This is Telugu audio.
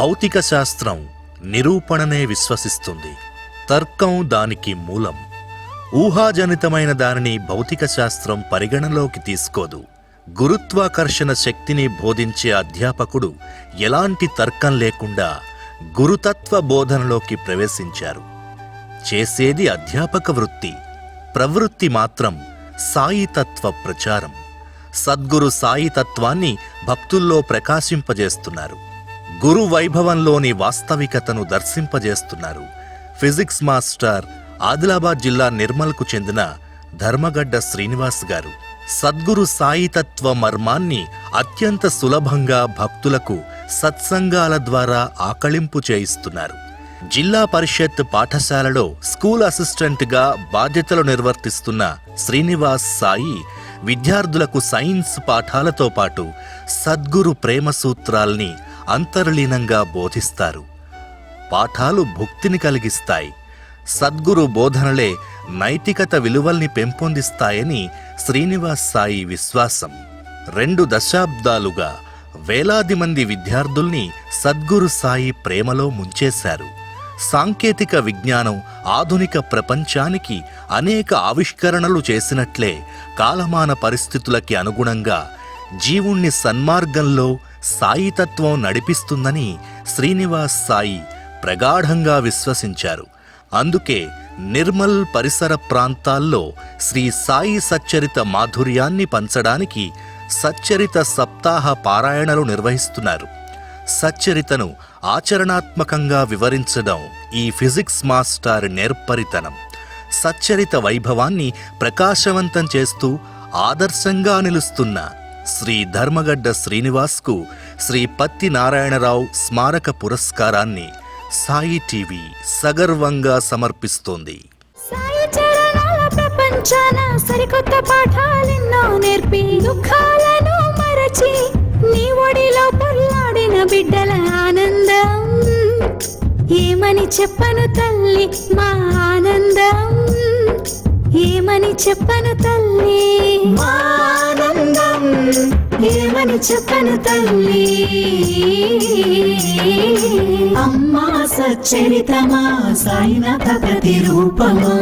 భౌతిక శాస్త్రం నిరూపణనే విశ్వసిస్తుంది. తర్కం దానికి మూలం. ఊహాజనితమైన దానిని భౌతిక శాస్త్రం పరిగణలోకి తీసుకోదు. గురుత్వాకర్షణ శక్తిని బోధించే అధ్యాపకుడు ఎలాంటి తర్కం లేకుండా గురుతత్వ బోధనలోకి ప్రవేశించారు. చేసేది అధ్యాపక వృత్తి. ప్రవృత్తి మాత్రం సాయితత్వ ప్రచారం. సద్గురు సాయితత్వాన్ని భక్తుల్లో ప్రకాశింపజేస్తున్నారు. గురు వైభవంలోని వాస్తవికతను దర్శింపజేస్తున్నారు. ఫిజిక్స్ మాస్టర్ ఆదిలాబాద్ జిల్లా నిర్మల్కు చెందిన ధర్మగడ్డ శ్రీనివాస్ గారు. సద్గురు సాయితత్వ మర్మాన్ని అత్యంత సులభంగా భక్తులకు సత్సంగాల ద్వారా ఆకళింపు చేయిస్తున్నారు. జిల్లా పరిషత్ పాఠశాలలో స్కూల్ అసిస్టెంట్గా బాధ్యతలు నిర్వర్తిస్తున్న శ్రీనివాస్ సాయి విద్యార్థులకు సైన్స్ పాఠాలతో పాటు సద్గురు ప్రేమ సూత్రాల్ని అంతర్లీనంగా బోధిస్తారు. పాఠాలు భుక్తిని కలిగిస్తాయి. సద్గురు బోధనలే నైతికత విలువల్ని పెంపొందిస్తాయని శ్రీనివాస్ సాయి విశ్వాసం. రెండు దశాబ్దాలుగా వేలాది మంది విద్యార్థుల్ని సద్గురు సాయి ప్రేమలో ముంచేశారు. సాంకేతిక విజ్ఞానం ఆధునిక ప్రపంచానికి అనేక ఆవిష్కరణలు చేసినట్లే కాలమాన పరిస్థితులకి అనుగుణంగా జీవుణ్ణి సన్మార్గంలో సాయితత్వం నడిపిస్తుందని శ్రీనివాస్ సాయి ప్రగాఢంగా విశ్వసించారు. అందుకే నిర్మల్ పరిసర ప్రాంతాల్లో శ్రీ సాయి సచ్చరిత మాధుర్యాన్ని పంచడానికి సచ్చరిత సప్తాహ పారాయణలు నిర్వహిస్తున్నారు. సచ్చరితను ఆచరణాత్మకంగా వివరించడం ఈ ఫిజిక్స్ మాస్టర్ నేర్పరితనం. సచ్చరిత వైభవాన్ని ప్రకాశవంతం చేస్తూ ఆదర్శంగా నిలుస్తున్న శ్రీ ధర్మగడ్డ శ్రీనివాస్కు శ్రీ పత్తి నారాయణరావు స్మారక పురస్కారాన్ని సాయి టీవీ సగర్వంగా సమర్పిస్తోంది. సాయి చరణాల ప్రపంచాన సరికొత్త పాఠాలెన్నో నేర్పి దుఃఖాలను మరచి నీ ఒడిలో పొల్లాడిన బిడ్డల ఆనందం. ఏమని చెప్పను తల్లి మా ఆనందం? ఏమని చెప్పను తల్లి? మా ఏమని చెప్పను తల్లి? అమ్మా సచ్చరితమా సాయినాథ ప్రతిరూపమా?